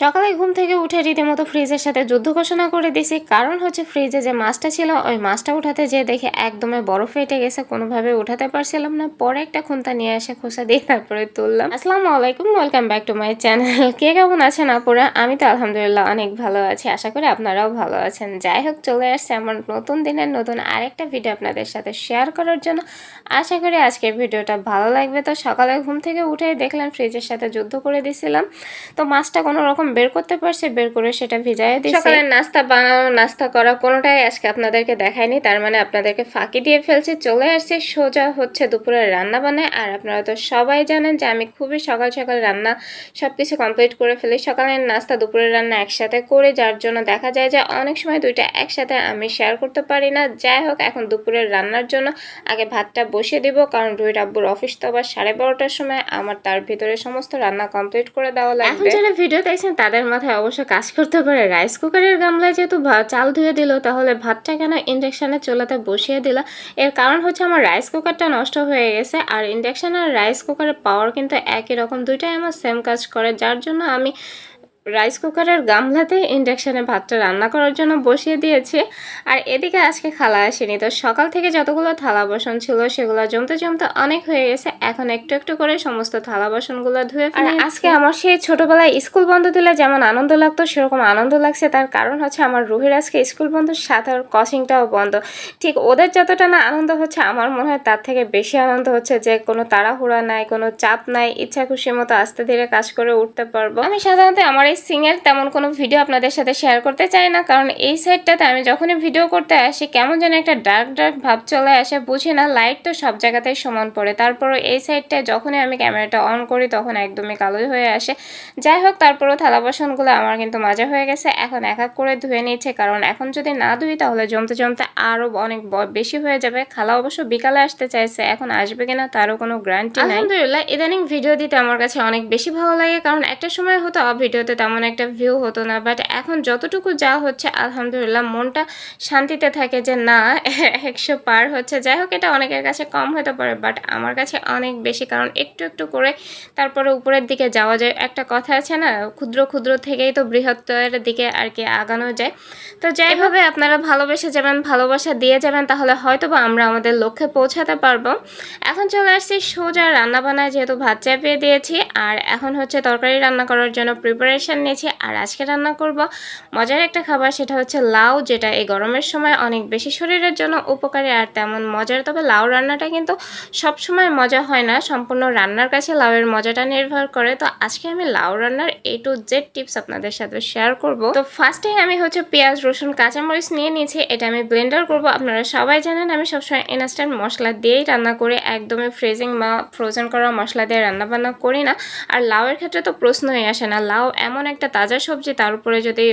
সকালে ঘুম থেকে উঠে রীতিমতো ফ্রিজের সাথে যুদ্ধ ঘোষণা করে দিছি। কারণ হচ্ছে ফ্রিজে যে মাছটা ছিল, ওই মাছটা উঠাতে যেয়ে দেখে একদমে বরফ ফেটে গেছে, কোনোভাবে উঠাতে পারছিলাম না। পরে একটা খুন্তা নিয়ে এসে খোসা দিয়ে তারপরে তুললাম। আসসালামু আলাইকুম, welcome back to my channel. কে কেমন আছেন আপুরা? আমি তো আলহামদুলিল্লাহ অনেক ভালো আছি, আশা করি আপনারাও ভালো আছেন। যাই হোক, চলে আসছে আমার নতুন দিনের নতুন আরেকটা ভিডিও আপনাদের সাথে শেয়ার করার জন্য। আশা করি আজকের ভিডিওটা ভালো লাগবে। তো সকালে ঘুম থেকে উঠে দেখলাম ফ্রিজের সাথে যুদ্ধ করে দিছিলাম। তো মাছটা কোনো রকম বের করতে পারছে বের করে সেটা ভিজাই দিয়েছি সকালে নাস্তা বানানো নাস্তা করা কোনোটাই আজকে আপনাদেরকে দেখায়নি। তার মানে আপনাদেরকে ফাঁকি দিয়ে ফেলছি। চলে আসছে সোজা হচ্ছে দুপুরের রান্না বানায় আর আপনারা তো সবাই জানেন যে আমি খুবই সকাল সকাল রান্না সব কিছু কমপ্লিট করে ফেলি। সকালের নাস্তা দুপুরের রান্না একসাথে করে যার জন্য দেখা যায় যে অনেক সময় দুইটা একসাথে আমি শেয়ার করতে পারি না। যাই হোক এখন দুপুরের রান্নার জন্য আগে ভাতটা বসিয়ে দিব কারণ রুহির আব্বুর অফিস তো আবার সাড়ে বারোটার সময়। আমার তার ভিতরে সমস্ত রান্না কমপ্লিট করে দেওয়া লাগবে। এখন যারা ভিডিও দেখছেন তাদের মাথায় অবশ্য কাজ করতে পারে। রাইস কুকারের গামলায় যেহেতু চাল ধুয়ে দিল, তাহলে ভাতটা কেন ইন্ডাকশানের চুলাতে বসিয়ে দিল? এর কারণ হচ্ছে আমার রাইস কুকারটা নষ্ট হয়ে গেছে, আর ইন্ডাকশান আর রাইস কুকারের পাওয়ার কিন্তু একই রকম। দুইটাই আমার সেম কাজ করে, যার জন্য আমি রাইস কুকারের গামলাতে ইন্ডাকশানে ভাতটা রান্না করার জন্য বসিয়ে দিয়েছি। আর এদিকে আজকে খালা আসেনি তো সকাল থেকে যতগুলো থালা বাসন ছিল সেগুলো জমতে জমতে অনেক হয়ে গেছে। এখন একটু একটু করে সমস্ত থালা বাসনগুলো ধুয়ে আর আজকে আমার সেই ছোটবেলায় স্কুল বন্ধ দিলে যেমন আনন্দ লাগতো সেরকম আনন্দ লাগছে। তার কারণ হচ্ছে আমার রুহির আজকে স্কুল বন্ধ সাথে ওর কোচিংটাও বন্ধ। ঠিক ওদের যতটা না আনন্দ হচ্ছে আমার মনে হয় তার থেকে বেশি আনন্দ হচ্ছে যে কোনো তাড়াহুড়া নাই কোনো চাপ নাই ইচ্ছা খুশি মতো আস্তে ধীরে কাজ করে উঠতে পারব। আমি সাধারণত আমার এই সিংয়ের তেমন কোনো ভিডিও আপনাদের সাথে শেয়ার করতে চাই না। কারণ এই সাইডটাতে আমি যখনই ভিডিও করতে আসি, কেমন যেন একটা ডার্ক ডার্ক ভাব চলে আসে, বুঝি না লাইট তো সব জায়গাতেই সমান পড়ে। তারপরও এই সাইডটায় যখনই আমি ক্যামেরাটা অন করি, তখন একদমই কালো হয়ে আসে। যাই হোক, তারপরও থালা বাসনগুলো আমার কিন্তু মাজা হয়ে গেছে। এখন এক এক করে ধুয়ে নিচ্ছে, কারণ এখন যদি না ধুই, তাহলে জমতে জমতে আরও অনেক বেশি হয়ে যাবে। খালা অবশ্য বিকালে আসতে চাইছে, এখন আসবে কিনা তারও কোনো গ্যারান্টি নাই। আলহামদুলিল্লাহ, ইদানিং ভিডিও দিতে আমার কাছে অনেক বেশি ভালো লাগে, কারণ একটা সময় হতো ভিডিওতে তেমন একটা ভিউ হতো না। বাট এখন যতটুকু যা হচ্ছে আলহামদুলিল্লাহ মনটা শান্তিতে থাকে যে না একশো পার হচ্ছে। যাই হোক এটা অনেকের কাছে কম হতে পারে বাট আমার কাছে অনেক বেশি। কারণ একটু একটু করে তারপরে উপরের দিকে যাওয়া যায়। একটা কথা আছে না ক্ষুদ্র ক্ষুদ্র থেকেই তো বৃহত্তরের দিকে আর কি আগানো যায়। তো যাইভাবে আপনারা ভালোবেসে যাবেন ভালোবাসা দিয়ে যাবেন তাহলে হয়তো বা আমরা আমাদের লক্ষ্যে পৌঁছাতে পারব। এখন চলে আসছি সোজা রান্না বান্নায় যেহেতু ভাত চাপিয়ে দিয়েছি। আর এখন হচ্ছে তরকারি রান্না করার জন্য প্রিপারেশন নিয়েছি। আর আজকে রান্না করব মজার একটা খাবার, সেটা হচ্ছে লাউ, যেটা এই গরমের সময় অনেক বেশি শরীরের জন্য উপকারী আর তেমন মজার। তবে লাউ রান্নাটা কিন্তু সব সময় মজা হয় না, সম্পূর্ণ রান্নার কাছে লাউয়ের মজাটা নির্ভর করে। তো আজকে আমি লাউ রান্নার এ টু জেড টিপস আপনাদের সাথে শেয়ার করব। তো ফার্স্টে আমি হচ্ছে পেঁয়াজ, রসুন, কাঁচামরিচ নিয়ে নিয়েছি, এটা আমি ব্লেন্ডার করব। আপনারা সবাই জানেন আমি সবসময় ইনস্ট্যান্ট মশলা দিয়েই রান্না করি, একদমই ফ্রিজিং বা ফ্রোজেন করা মশলা দিয়ে রান্না বান্না করি না। আর লাউয়ের ক্ষেত্রে তো প্রশ্নই আসে না। লাউ এমন একটা তাজা সবজি তার উপরে যদি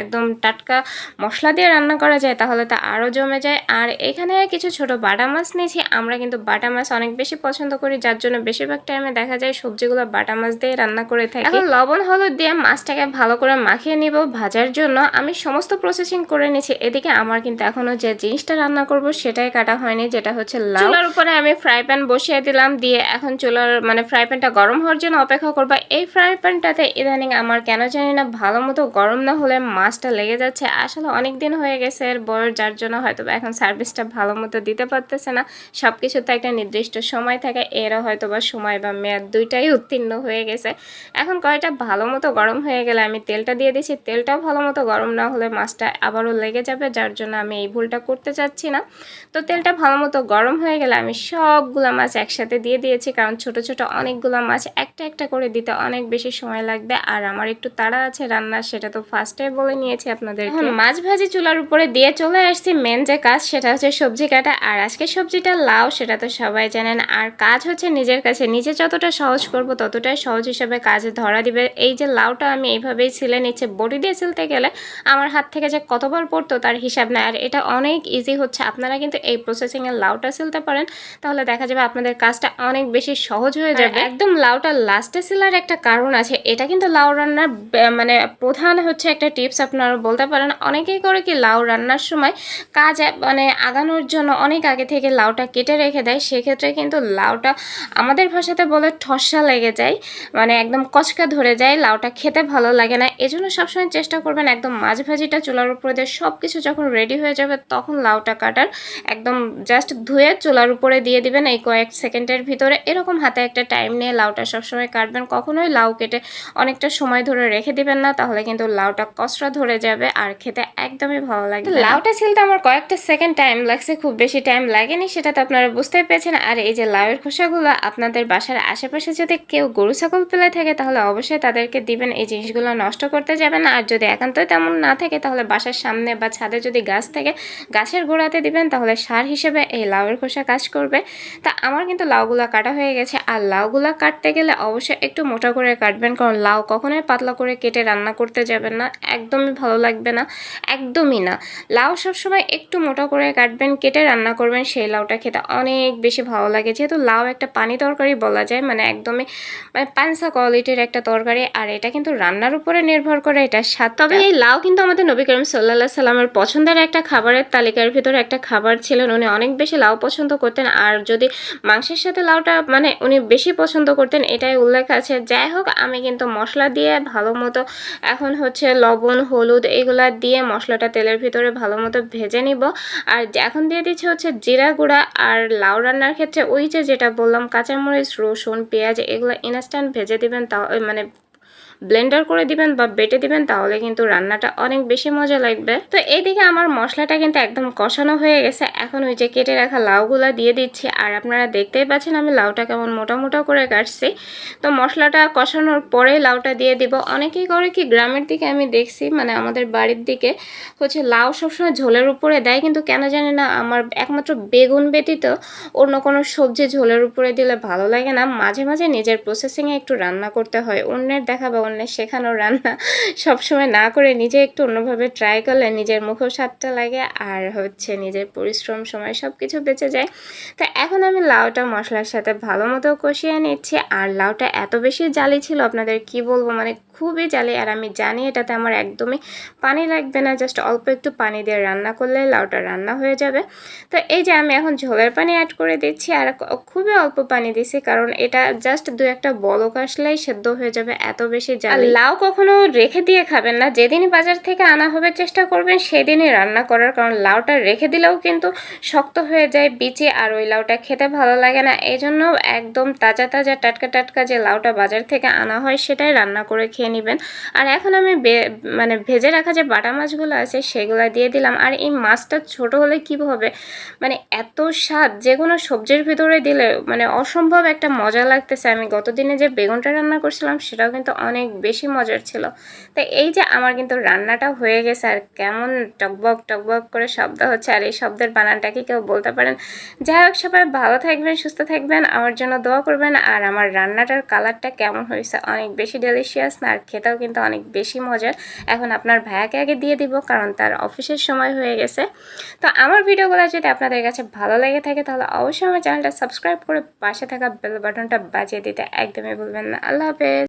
একদম টাটকা মশলা দিয়ে রান্না করা যায় তাহলে তা আরও জমে যায়। আর এখানে কিছু ছোট বাটা মাছ নিয়েছি আমরা কিন্তু বাটা মাছ অনেক বেশি পছন্দ করি যার জন্য বেশিরভাগ টাইমে দেখা যায় সবজিগুলো বাটা মাছ দিয়ে রান্না করে থাকি। এখন লবণ হলুদ দিয়ে মাছটাকে ভালো করে মাখিয়ে নিব ভাজার জন্য। আমি সমস্ত প্রসেসিং করে নিয়েছি এদিকে আমার কিন্তু এখনও যে জিনিসটা রান্না করব সেটাই কাটা হয়নি যেটা হচ্ছে লাউ। চুলার উপরে আমি ফ্রাই প্যান বসিয়ে দিলাম দিয়ে এখন চুলার মানে ফ্রাই প্যানটা গরম হওয়ার জন্য অপেক্ষা করব। এই ফ্রাই প্যানটাতে ইদানিং আমার কেন জানি না ভালো মতো গরম না হলে মাছটা লেগে যাচ্ছে। আসলে অনেক দিন হয়ে গেছে এর বয়স যার জন্য হয়তো এখন সার্ভিসটা ভালো মতো দিতে পারতেছে না। সব কিছুতে একটা নির্দিষ্ট সময় থাকে, এরও হয়তো বা সময় বা মেয়াদ দুইটাই উত্তীর্ণ হয়ে গেছে। এখন কয়টা ভালো মতো গরম হয়ে গেলে আমি তেলটা দিয়ে দিয়েছি তেলটাও ভালো মতো গরম না হলে মাছটা আবারও লেগে যাবে, যার জন্য আমি এই ভুলটা করতে চাচ্ছি না। তো তেলটা ভালো মতো গরম হয়ে গেলে আমি সবগুলা মাছ একসাথে দিয়ে দিয়েছি, কারণ ছোট ছোট অনেকগুলো মাছ একটা একটা করে দিতে অনেক বেশি সময় লাগবে। আর আমার একটু তাড়া আছে রান্নার সেটা তো ফার্স্টে বলে নিয়েছি আপনাদের এখন মাছ ভাজি চুলার উপরে দিয়ে চলে আসছি মেন যে কাজ সেটা হচ্ছে সবজি কাটা। আর আজকে সবজিটা লাউ সেটা তো সবাই জানেন। আর কাজ হচ্ছে নিজের কাছে নিজে যতটা সহজ করব ততটাই সহজ হিসেবে কাজে ধরা দিবে। এই যে লাউটা আমি এইভাবেই ছিলে নিচ্ছে বটি দিয়ে ছিলতে গেলে আমার হাত থেকে যে কতবার পড়তো তার হিসাব নেই। আর এটা অনেক ইজি হচ্ছে। আপনারা কিন্তু এই প্রসেসিংয়ে লাউটা সিলতে পারেন তাহলে দেখা যাবে আপনাদের কাজটা অনেক বেশি সহজ হয়ে যাবে। একদম লাউটা লাস্টে সেলার একটা কারণ আছে, এটা কিন্তু লাউ রান্নার মানে প্রধান হচ্ছে একটা টিপস আপনারা বলতে পারেন। অনেকেই করে কি লাউ রান্নার সময় কাজ মানে আগানোর জন্য অনেক আগে থেকে লাউটা কেটে রেখে দেয়। সেক্ষেত্রে কিন্তু লাউটা আমাদের ভাষাতে বলে ঠসা লেগে যায় মানে একদম কচকা ধরে যায়, লাউটা খেতে ভালো লাগে না। এই এজন্য সবসময় চেষ্টা করবেন একদম মাছ ভাজিটা চুলার উপরে দিয়ে সব কিছু যখন রেডি হয়ে যাবে তখন লাউটা কাটার। একদম জাস্ট ধুয়ে চুলার উপরে দিয়ে দিবেন এই কয়েক সেকেন্ডের ভিতরে। এরকম হাতে একটা টাইম নিয়ে লাউটা সবসময় কাটবেন, কখনোই লাউ কেটে অনেকটা সময় ধরে রেখে দিবেন না, তাহলে কিন্তু লাউটা কষরা ধরে যাবে আর খেতে একদমই ভালো লাগে লাউটা ছিলতে আমার কয়েকটা সেকেন্ড টাইম লাগছে, খুব বেশি টাইম লাগেনি সেটা তো আপনারা বুঝতেই পেরেছেন। আর এই যে লাউয়ের খোসাগুলো, আপনাদের বাসার আশেপাশে যদি কেউ গরু, ছাগল পেলে থাকে, তাহলে অবশ্যই তাদেরকে দিবেন। এই জিনিসগুলো নষ্ট করতে যাবেন আর যদি একান্তই তেমন না থাকে, তাহলে বাসার সামনে বা ছাদে যদি গাছ থাকে, গাছের গোড়াতে দিবেন, তাহলে সার হিসেবে এই লাউয়ের খোসা কাজ করবে। তা আমার কিন্তু লাউগুলা কাটা হয়ে গেছে, আর লাউগুলা কাটতে গেলে অবশ্যই একটু মোটা করে কাটবেন, কারণ লাউ কখনোই পাতলা করে কেটে রান্না করতে যাবেন না, একদমই ভালো লাগবে না, একদমই না। লাউ সবসময় একটু মোটা করে কাটবেন, কেটে রান্না করবেন, সেই লাউটা খেতে অনেক বেশি ভালো লাগে। যেহেতু লাউ একটা পানি তরকারি বলা যায় মানে একদমই মানে পাঁচশো কোয়ালিটির একটা তরকারি, আর এটা কিন্তু রান্নার উপরে নির্ভর করে এটা স্বাদ তবে এই লাউ কিন্তু আমাদের নবী করিম সাল্লাহ সাল্লামের পছন্দের একটা খাবারের তালিকার ভিতরে একটা খাবার ছিলেন। উনি অনেক বেশি লাউ পছন্দ করতেন, আর যদি মাংসের সাথে লাউটা মানে উনি বেশি পছন্দ করতেন এটাই উল্লেখ আছে। যাই হোক, আমি কিন্তু মশলা দিয়ে ভালো মতো এখন হচ্ছে লবণ, হলুদ এগুলা দিয়ে মশলাটা তেলের ভিতরে ভালো মতো ভেজে নিব। আর এখন দিয়ে দিচ্ছে হচ্ছে জিরা গুঁড়া আর লাউ রান্নার ক্ষেত্রে ওই যে যেটা বললাম, কাঁচামরিচ, রসুন, পেঁয়াজ এগুলো ইনস্ট্যান্ট ভেজে দিবেন তা মানে ব্লেন্ডার করে দিবেন বা বেটে দিবেন, তাহলে কিন্তু রান্নাটা অনেক বেশি মজা লাগবে। তো এইদিকে আমার মশলাটা কিন্তু একদম কষানো হয়ে গেছে। এখন ওই যে কেটে রাখা লাউগুলা দিয়ে দিচ্ছি। আর আপনারা দেখতেই পাচ্ছেন আমি লাউটা কেমন মোটা মোটা করে কাটছি। তো মশলাটা কষানোর পরে লাউটা দিয়ে দিব। অনেকেই করে কি গ্রামের দিকে আমি দেখছি মানে আমাদের বাড়ির দিকে হচ্ছে লাউ সবসময় ঝোলের উপরে দেয়। কিন্তু কেন জানি না, আমার একমাত্র বেগুন ব্যতীত অন্য কোনো সবজি ঝোলের উপরে দিলে ভালো লাগে না। মাঝে মাঝে নিজের প্রসেসিংয়ে একটু রান্না করতে হয়। অন্যের দেখা বা অন্যের শেখানো রান্না সবসময় না করে নিজে একটু অন্যভাবে ট্রাই করলে নিজের মুখেও স্বাদটা লাগে আর হচ্ছে নিজের পরিশ্রম সময় সব কিছু বেঁচে যায়। তা এখন আমি লাউটা মশলার সাথে ভালো মতো কষিয়ে নিচ্ছি আর লাউটা এত বেশি জালি ছিল আপনাদের কি বলব মানে খুবই জালি আর আমি জানি এটাতে আমার একদমই পানি লাগবে না জাস্ট অল্প একটু পানি দিয়ে রান্না করলে লাউটা রান্না হয়ে যাবে। তো এই যে আমি এখন ঝোলের পানি অ্যাড করে দিচ্ছি আর খুবই অল্প পানি দিছি কারণ এটা জাস্ট দু একটা বলক আসলেই সেদ্ধ হয়ে যাবে এত বেশি জাল লাউ কখনো রেখে দিয়ে খাবেন না। যেদিনই বাজার থেকে আনা হবে চেষ্টা করবেন সেদিনই রান্না করার। কারণ লাউটা রেখে দিলেও কিন্তু শক্ত হয়ে যায় বিচি আর ওই লাউটা খেতে ভালো লাগে না। এই জন্য একদম তাজা তাজা টাটকা টাটকা যে লাউটা বাজার থেকে আনা হয় সেটাই রান্না করে খেয়ে নেবেন। আর এখন আমি মানে ভেজে রাখা যে বাটা মাছগুলো আছে সেগুলো দিয়ে দিলাম। আর এই মাছটা ছোট হলে কী হবে? মানে এত স্বাদ যে কোনো সবজির ভিতরে দিলে মানে অসম্ভব একটা মজা লাগতেছে। আমি গতদিনে যে বেগুনটা রান্না করছিলাম সেটাও কিন্তু অনেক বেশি মজার ছিল। তো এই যে আমার কিন্তু রান্নাটা হয়ে গেছে আর কেমন টকবক টকবক করে শব্দ হচ্ছে আর এই শব্দের বানানটা কি কেউ বলতে পারেন? যাই হোক, সবাই ভালো থাকবেন, সুস্থ থাকবেন, আমার জন্য দোয়া করবেন আর আমার রান্নাটার কালারটা কেমন হয়েছে অনেক বেশি ডেলিশিয়াস না আর খেতেও কিন্তু অনেক বেশি মজার। এখন আপনার ভাইয়াকে আগে দিয়ে দিব কারণ তার অফিসের সময় হয়ে গেছে। তো আমার ভিডিওগুলো যদি আপনাদের কাছে ভালো লেগে থাকে তাহলে অবশ্যই আমার চ্যানেলটা সাবস্ক্রাইব করে পাশে থাকা বেল বাটনটা বাজিয়ে দিতে একদমই ভুলবেন না। আল্লাহ হাফেজ।